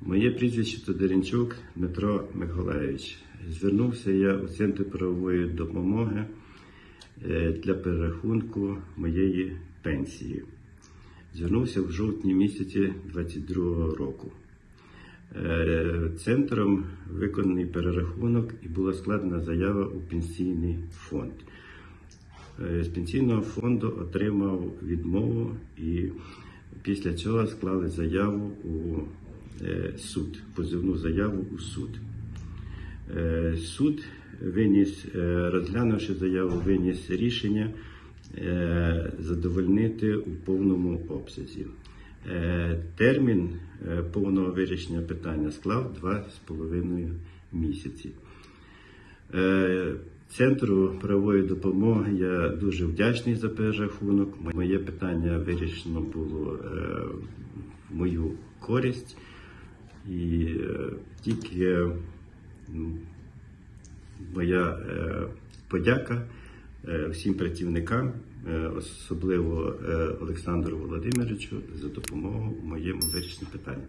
Моє прізвище Тодоренчук Дмитро Миколаївич. Звернувся я у Центр правової допомоги е, для перерахунку моєї пенсії. Звернувся в жовтні місяці 2022 року. Е, Центром виконаний перерахунок і була складена заява у пенсійний фонд. Е, З пенсійного фонду отримав відмову і після цього склали заяву у суд, позивну заяву у суд. Е, Суд виніс, е, розглянувши заяву, виніс рішення е, задовольнити у повному обсязі. Е, Термін е, повного вирішення питання склав 2,5 місяці. Е, Центру правової допомоги я дуже вдячний за перерахунок. Моє питання вирішено було е, в мою користь. І е, тільки моя е, подяка е, всім працівникам, е, особливо е, Олександру Володимировичу, за допомогу в моєму вирішенні питання.